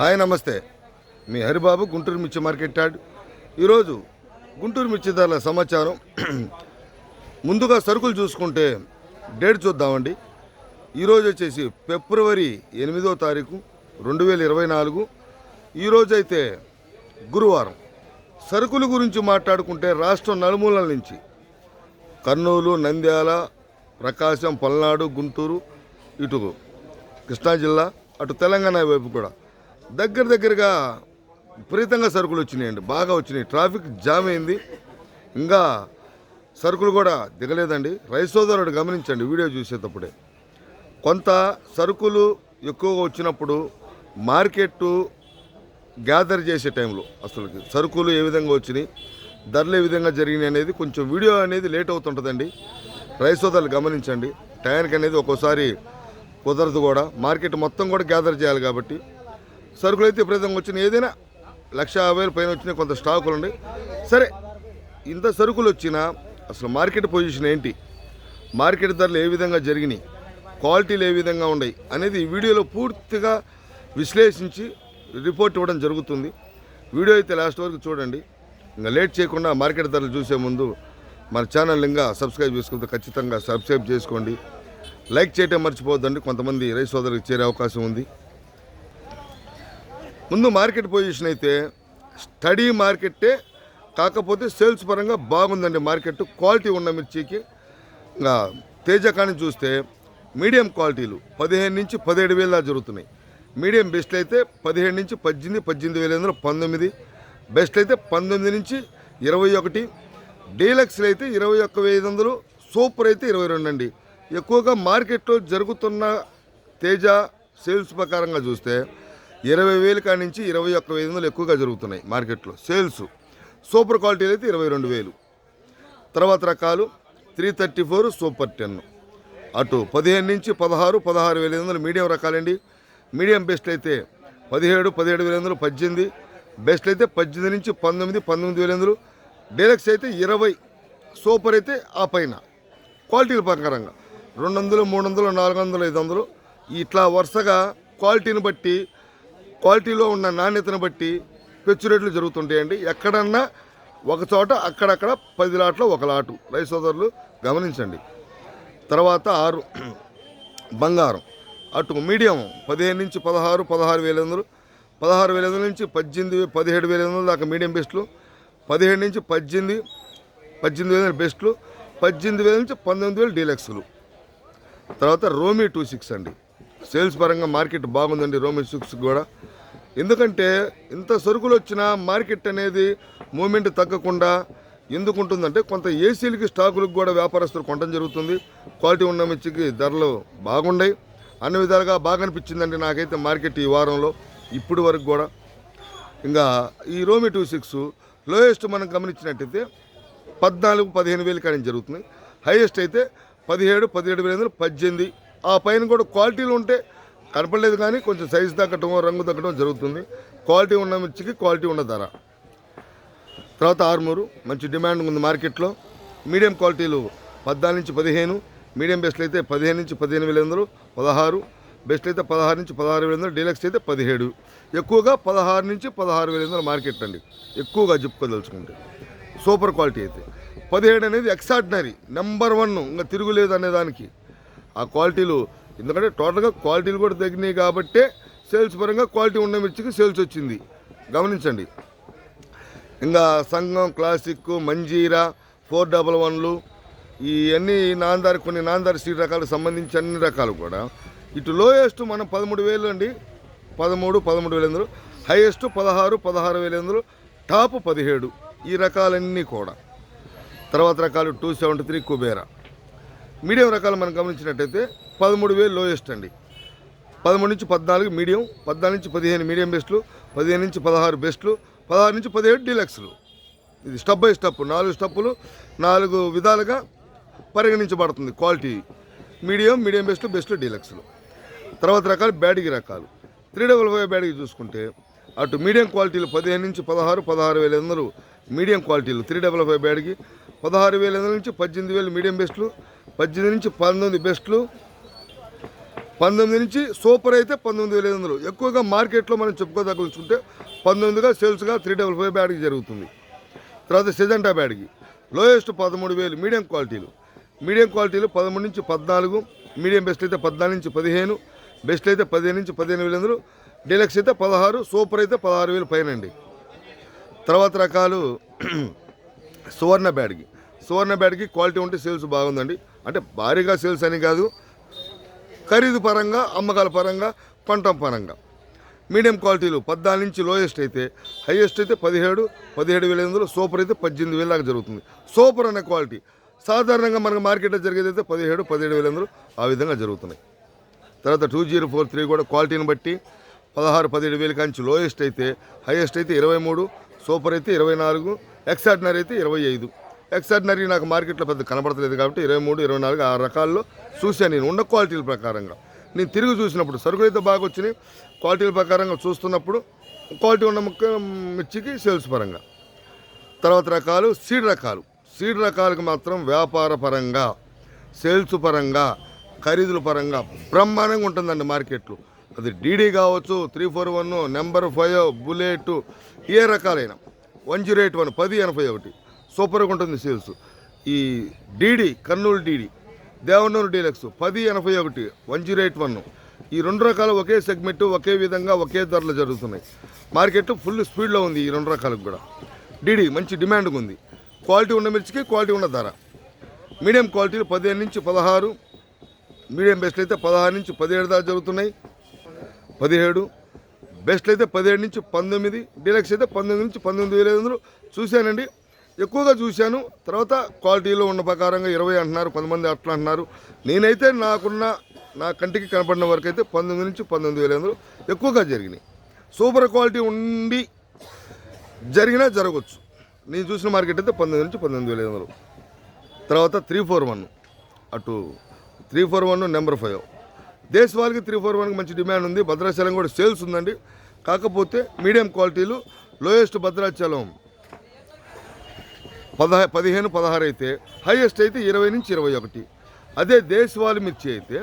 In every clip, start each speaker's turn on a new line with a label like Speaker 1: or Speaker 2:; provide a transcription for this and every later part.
Speaker 1: Hi నమస్తే. మీ హరిబాబు గుంటూరు మిర్చి market yard. ఈరోజు గుంటూరు మిర్చి ధరల సమాచారం. ముందుగా సరుకులు చూసుకుంటే డేట్ చూద్దామండి. ఈరోజు వచ్చేసి ఫిబ్రవరి ఎనిమిదో తారీఖు రెండు వేల ఇరవై నాలుగు. ఈరోజు అయితే గురువారం. సరుకుల గురించి మాట్లాడుకుంటే రాష్ట్రం నలుమూలల నుంచి కర్నూలు నంద్యాల ప్రకాశం పల్నాడు గుంటూరు ఇటు కృష్ణా జిల్లా అటు తెలంగాణ వైపు కూడా దగ్గర దగ్గరగా విపరీతంగా సరుకులు వచ్చినాయండి. బాగా వచ్చినాయి. ట్రాఫిక్ జామ్ అయింది. ఇంకా సరుకులు కూడా దిగలేదండి. రైస్ సోదరుడు గమనించండి వీడియో చూసేటప్పుడే. కొంత సరుకులు ఎక్కువగా వచ్చినప్పుడు మార్కెట్ గ్యాదర్ చేసే టైంలో అసలు సరుకులు ఏ విధంగా వచ్చినాయి ధరలు ఏ విధంగా జరిగినాయి అనేది కొంచెం వీడియో అనేది లేట్ అవుతుంటుందండి. రైస్ సోదరులు గమనించండి. టైంకి అనేది ఒక్కోసారి కుదరదు కూడా. మార్కెట్ మొత్తం కూడా గ్యాదర్ చేయాలి కాబట్టి సరుకులు అయితే విపరీతంగా వచ్చినాయి. ఏదైనా లక్ష యాభై పైన వచ్చినాయి కొంత స్టాకులు ఉన్నాయి. సరే ఇంత సరుకులు వచ్చినా అసలు మార్కెట్ పొజిషన్ ఏంటి? మార్కెట్ ధరలు ఏ విధంగా జరిగినాయి? క్వాలిటీలు ఏ విధంగా ఉన్నాయి? అనేది ఈ వీడియోలో పూర్తిగా విశ్లేషించి రిపోర్ట్ ఇవ్వడం జరుగుతుంది. వీడియో అయితే లాస్ట్ వరకు చూడండి. ఇంకా లేట్ చేయకుండా మార్కెట్ ధరలు చూసే ముందు మన ఛానల్ ఇంకా సబ్స్క్రైబ్ చేసుకుంటే ఖచ్చితంగా సబ్స్క్రైబ్ చేసుకోండి. లైక్ చేయటం మర్చిపోవద్దండి. కొంతమంది రైస్ సోదరులకు చేరే అవకాశం ఉంది. ముందు మార్కెట్ పొజిషన్ అయితే స్టడీ మార్కెట్టే కాకపోతే సేల్స్ పరంగా బాగుందండి మార్కెట్. క్వాలిటీ ఉన్న మిర్చికి. ఇంకా తేజ కానీ చూస్తే మీడియం క్వాలిటీలు పదిహేను నుంచి పదిహేడు వేల దా జరుగుతున్నాయి. మీడియం బెస్ట్ అయితే పదిహేడు నుంచి పద్దెనిమిది పద్దెనిమిది వేల ఎనిమిది పంతొమ్మిది. బెస్ట్ అయితే పంతొమ్మిది నుంచి ఇరవై ఒకటి. డీలక్స్లు అయితే ఇరవై ఒక్క వెయ్యి వందలు సూపర్ అయితే ఇరవై రెండు అండి. ఎక్కువగా మార్కెట్లో జరుగుతున్న తేజ సేల్స్ ప్రకారంగా చూస్తే ఇరవై వేలు కాడి నుంచి ఇరవై ఒక్క ఐదు వందలు ఎక్కువగా జరుగుతున్నాయి మార్కెట్లో. సేల్స్ సూపర్ క్వాలిటీలు అయితే ఇరవై రెండు వేలు. తర్వాత రకాలు three thirty four super ten. అటు పదిహేను నుంచి పదహారు పదహారు వేల ఐదు వందలు మీడియం రకాలండి. మీడియం బెస్ట్ అయితే పదిహేడు పదిహేడు వేల వందలు పద్దెనిమిది. బెస్ట్ అయితే పద్దెనిమిది నుంచి పంతొమ్మిది పంతొమ్మిది వేల వందలు. డీలక్స్ అయితే ఇరవై. సూపర్ అయితే ఆ పైన. క్వాలిటీల ప్రకారంగా రెండు వందలు మూడు వందలు నాలుగు వందలు ఐదు వందలు. ఇట్లా వరుసగా క్వాలిటీని బట్టి క్వాలిటీలో ఉన్న నాణ్యతను బట్టి పెచ్చు రేట్లు జరుగుతుంటాయండి. ఎక్కడన్నా ఒక చోట అక్కడక్కడ పది లాట్లు ఒక లాటు. రైస్ సోదరులు గమనించండి. తర్వాత ఆరు బంగారం. అటు మీడియం పదిహేను నుంచి పదహారు పదహారు వేల వందలు పదహారు వేల వందల నుంచి పద్దెనిమిది పదిహేడు వేల వందలు దాకా మీడియం బెస్ట్లు పదిహేడు నుంచి పద్దెనిమిది పద్దెనిమిది వేల బెస్ట్లు పద్దెనిమిది వేల నుంచి పంతొమ్మిది వేలు డీలక్స్లు. తర్వాత రోమీ టూ సిక్స్ అండి. సేల్స్ పరంగా మార్కెట్ బాగుందండి రోమీ సిక్స్ కూడా. ఎందుకంటే ఇంత సరుకులు వచ్చినా మార్కెట్ అనేది మూమెంట్ తగ్గకుండా ఎందుకు ఉంటుందంటే కొంత ఏసీలకి స్టాకులకు కూడా వ్యాపారస్తులు కొనడం జరుగుతుంది. క్వాలిటీ ఉన్న మిర్చికి ధరలు బాగున్నాయి అన్ని విధాలుగా బాగా అనిపించిందండి నాకైతే మార్కెట్ ఈ వారంలో ఇప్పుడు వరకు కూడా. ఇంకా ఈ రోమి టూ సిక్స్ లోయెస్ట్ మనం గమనించినట్టయితే పద్నాలుగు పదిహేను వేలు కానీ జరుగుతుంది. హైయెస్ట్ అయితే పదిహేడు పదిహేడు వేల పద్దెనిమిది. ఆ పైన కూడా క్వాలిటీలు ఉంటే కనపడలేదు కానీ కొంచెం సైజు తగ్గటం రంగు తగ్గడం జరుగుతుంది. క్వాలిటీ ఉన్న మిర్చికి క్వాలిటీ ఉన్న ధర. తర్వాత ఆర్మూరు మంచి డిమాండ్ ఉంది మార్కెట్లో. మీడియం క్వాలిటీలు పద్నాలుగు నుంచి పదిహేను మీడియం బెస్ట్లు అయితే పదిహేను నుంచి పదిహేను వేల వందలు పదహారు బెస్ట్ అయితే పదహారు నుంచి పదహారు వేల ఎనిమిది డీలక్స్ అయితే పదిహేడు. ఎక్కువగా పదహారు నుంచి పదహారు వేల వందల మార్కెట్ అండి. ఎక్కువగా చెప్పుకోదలుచుకుంటే. సూపర్ క్వాలిటీ అయితే. పదిహేడు అనేది ఎక్సార్డినరీ నెంబర్ వన్ ఇంకా తిరుగులేదు అనేదానికి ఆ క్వాలిటీలు ఎందుకంటే టోటల్గా క్వాలిటీలు కూడా తగ్గినాయి కాబట్టే సేల్స్ పరంగా క్వాలిటీ ఉన్న మిర్చికి సేల్స్ వచ్చింది. గమనించండి. ఇంకా సంఘం క్లాసిక్ మంజీరా ఫోర్ డబల్ వన్లు ఇవన్నీ నాందారి కొన్ని నాందారి సీట్ రకాలకు సంబంధించి అన్ని రకాలు కూడా. ఇటు లోయెస్ట్ మనం పదమూడు వేలు అండి. పదమూడు పదమూడు వేల ఎందులు హైయెస్ట్ పదహారు పదహారు వేల ఎందులు టాప్ పదిహేడు. ఈ రకాలన్నీ కూడా. తర్వాత రకాలు two seventy three Kubera. Medium రకాలు మనం గమనించినట్టయితే పదమూడు వేలు లోయెస్ట్ అండి. పదమూడు నుంచి పద్నాలుగు మీడియం పద్నాలుగు నుంచి పదిహేను మీడియం బెస్ట్లు పదిహేను నుంచి పదహారు బెస్ట్లు పదహారు నుంచి పదిహేడు డీలక్స్లు. ఇది స్టెప్ బై స్టెప్ నాలుగు స్టెప్పులు నాలుగు విధాలుగా పరిగణించబడుతుంది quality. Medium medium best best డీలక్స్లు. తర్వాత రకాలు బ్యాటరీ రకాలు. త్రీ డబుల్ ఫైవ్ బ్యాటరీ చూసుకుంటే అటు మీడియం క్వాలిటీలు పదిహేను నుంచి పదహారు పదహారు వేల వందలు మీడియం క్వాలిటీలు త్రీ డబుల్ ఫైవ్ బ్యాడ్కి పదహారు వేల ఎనిమిది నుంచి పద్దెనిమిది వేలు మీడియం బెస్ట్లు పద్దెనిమిది నుంచి పంతొమ్మిది బెస్ట్లు. పంతొమ్మిది నుంచి సూపర్ అయితే పంతొమ్మిది వేల ఐదు వందలు. ఎక్కువగా మార్కెట్లో మనం చెప్పుకోదలుచుకుంటే పంతొమ్మిదిగా సేల్స్గా త్రీ డబల్ ఫైవ్ బ్యాడ్కి జరుగుతుంది. తర్వాత సెజెంటా బ్యాడ్కి. లోయెస్ట్ పదమూడు వేలు మీడియం క్వాలిటీలు. మీడియం క్వాలిటీలు పదమూడు నుంచి పద్నాలుగు మీడియం బెస్ట్ అయితే పద్నాలుగు నుంచి పదిహేను బెస్ట్ అయితే పదిహేను నుంచి పదిహేను వేలు వందలు డీలక్స్ అయితే పదహారు సూపర్ అయితే పదహారు వేలు పైన అండి తర్వాత రకాలు సువర్ణ బ్యాడ్కి. సువర్ణ బ్యాడ్కి క్వాలిటీ ఉంటే సేల్స్ బాగుందండి. అంటే భారీగా సేల్స్ అని కాదు ఖరీదు పరంగా అమ్మకాల పరంగా పంట పరంగా. మీడియం క్వాలిటీలు పద్నాలుగు నుంచి లోయెస్ట్ అయితే హైయెస్ట్ అయితే పదిహేడు పదిహేడు వేల ఎనిమిది సూపర్ అయితే పద్దెనిమిది వేల దాకా జరుగుతుంది. సూపర్ అనే క్వాలిటీ. సాధారణంగా మనకు మార్కెట్లో జరిగేది అయితే పదిహేడు పదిహేడు వేల ఎనిమిది ఆ విధంగా జరుగుతున్నాయి. తర్వాత టూ జీరో ఫోర్ త్రీ కూడా క్వాలిటీని బట్టి పదహారు పదిహేడు వేల కాంచి లోయెస్ట్ అయితే హైయెస్ట్ అయితే ఇరవై మూడు సూపర్ అయితే ఇరవై నాలుగు ఎక్సార్డినరీ అయితే ఇరవై ఐదు. ఎక్స్ట్రాడినరీ నాకు మార్కెట్లో పెద్ద కనపడతలేదు కాబట్టి ఇరవై మూడు ఇరవై నాలుగు ఆ రకాల్లో చూశాను నేను. ఉన్న క్వాలిటీల ప్రకారంగా. నేను తిరిగి చూసినప్పుడు సరుకులు అయితే బాగా వచ్చినాయి. క్వాలిటీల ప్రకారంగా చూస్తున్నప్పుడు క్వాలిటీ ఉన్న ముక్క మిర్చికి సేల్స్ పరంగా. తర్వాత రకాలు సీడ్ రకాలు. సీడ్ రకాలకు మాత్రం వ్యాపార పరంగా సేల్స్ పరంగా ఖరీదుల పరంగా బ్రహ్మాండంగా ఉంటుందండి మార్కెట్లో. అది డీడీ కావచ్చు three four one number five bullet ఏ రకాలైన. వన్ జీరో ఎయిట్ వన్ పది ఎనభై ఒకటి. సూపర్గా ఉంటుంది సేల్స్. ఈ DD Kurnool DD Devanur deluxe పది ఎనభై ఒకటి వన్ జీరో ఎయిట్ వన్. ఈ రెండు రకాలు ఒకే సెగ్మెంట్ ఒకే విధంగా ఒకే ధరలు జరుగుతున్నాయి. మార్కెట్ ఫుల్ స్పీడ్లో ఉంది ఈ రెండు రకాలకు కూడా. డీడీ మంచి డిమాండ్గా ఉంది. క్వాలిటీ ఉన్న మిర్చికి క్వాలిటీ ఉన్న ధర. మీడియం క్వాలిటీలు పదిహేను నుంచి పదహారు మీడియం బెస్ట్ అయితే పదహారు నుంచి పదిహేడు దాకా జరుగుతున్నాయి. పదిహేడు బెస్ట్ అయితే పదిహేడు నుంచి పంతొమ్మిది డీలక్స్ అయితే పంతొమ్మిది నుంచి పంతొమ్మిది వేల ఐదు వందలు. చూశానండి ఎక్కువగా చూశాను. తర్వాత క్వాలిటీలో ఉన్న ప్రకారంగా ఇరవై అంటున్నారు కొంతమంది అట్లా అంటున్నారు. నేనైతే నాకున్న నా కంటికి కనపడిన వరకు అయితే పంతొమ్మిది నుంచి పంతొమ్మిది వేల ఐదు ఎక్కువగా జరిగినాయి. సూపర్ క్వాలిటీ ఉండి జరిగినా జరగవచ్చు నేను చూసిన మార్కెట్ అయితే పంతొమ్మిది నుంచి పంతొమ్మిది వేల ఐదు తర్వాత త్రీ ఫోర్ వన్ అటు three four one number five. దేశవాళికి three four వన్కి మంచి డిమాండ్ ఉంది. భద్రాచలం కూడా సేల్స్ ఉందండి. కాకపోతే మీడియం క్వాలిటీలు లోయెస్ట్ భద్రాచలం పదహ పదిహేను పదహారు అయితే హైయెస్ట్ అయితే ఇరవై నుంచి ఇరవై ఒకటి. అదే దేశవాళి మిర్చి అయితే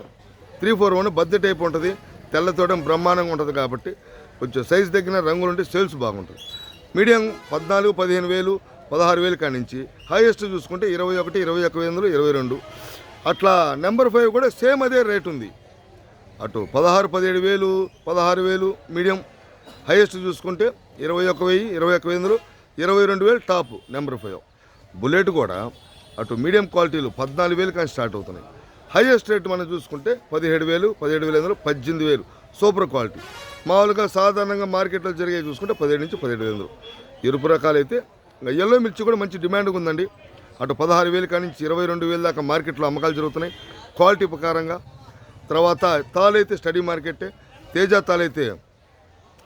Speaker 1: త్రీ ఫోర్ వన్ బద్దె టైప్ ఉంటుంది. తెల్లతోటం బ్రహ్మాండంగా ఉంటుంది కాబట్టి కొంచెం సైజ్ తగ్గిన రంగులు ఉంటే సేల్స్ బాగుంటుంది. మీడియం పద్నాలుగు పదిహేను వేలు పదహారు వేలు కాడి నుంచి హైయెస్ట్ చూసుకుంటే ఇరవై ఒకటి ఇరవై ఒక వందలు ఇరవై రెండు. అట్లా నెంబర్ ఫైవ్ కూడా సేమ్ అదే రేట్ ఉంది. అటు పదహారు పదిహేడు వేలు పదహారు వేలు మీడియం హైయెస్ట్ చూసుకుంటే ఇరవై ఒక వెయ్యి ఇరవై ఒక వందలు ఇరవై రెండు వేలు టాప్ నెంబర్ ఫైవ్ బుల్లెట్ కూడా అటు మీడియం క్వాలిటీలు పద్నాలుగు వేలు కానీ స్టార్ట్ అవుతున్నాయి. హైయెస్ట్ రేట్ మనం చూసుకుంటే పదిహేడు వేలు పదిహేడు వేల వందలు పద్దెనిమిది వేలు. సూపర్ క్వాలిటీ మామూలుగా సాధారణంగా మార్కెట్లో జరిగే చూసుకుంటే పదిహేడు నుంచి పదిహేడు వేలు ఎరుపు రకాలైతే ఎల్లో మిర్చి కూడా మంచి డిమాండ్ ఉందండి. అటు పదహారు వేలు కాడి నుంచి ఇరవై రెండు వేలు దాకా మార్కెట్లో అమ్మకాలు జరుగుతున్నాయి. క్వాలిటీ ప్రకారంగా. తర్వాత తాలైతే స్టడీ మార్కెట్టే తేజ తాలైతే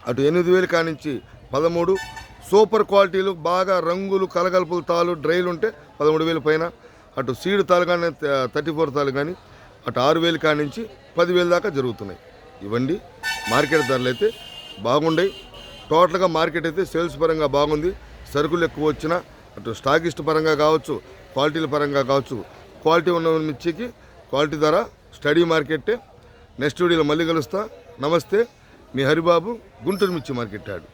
Speaker 1: అటు ఎనిమిది వేలు కానించి పదమూడు సూపర్ క్వాలిటీలు బాగా రంగులు కలగలుపులు తాలు డ్రైలు ఉంటే పదమూడు వేలు పైన. అటు సీడ్ తాలు కానీ థర్టీ ఫోర్ తాలు కానీ అటు ఆరు వేలు కానించి పదివేలు దాకా జరుగుతున్నాయి. ఇవ్వండి మార్కెట్ ధరలు అయితే బాగుండయి. టోటల్గా మార్కెట్ అయితే సేల్స్ పరంగా బాగుంది. సరుకులు ఎక్కువ వచ్చినా అటు స్టాకిస్ట్ పరంగా కావచ్చు క్వాలిటీల పరంగా కావచ్చు క్వాలిటీ ఉన్న మిర్చికి క్వాలిటీ ధర స్టడీ మార్కెట్టే. నెక్స్ట్ వీడియోలో మళ్ళీ కలుస్తా. నమస్తే మీ హరిబాబు గుంటూరు మిర్చి మార్కెట్ యాడ్.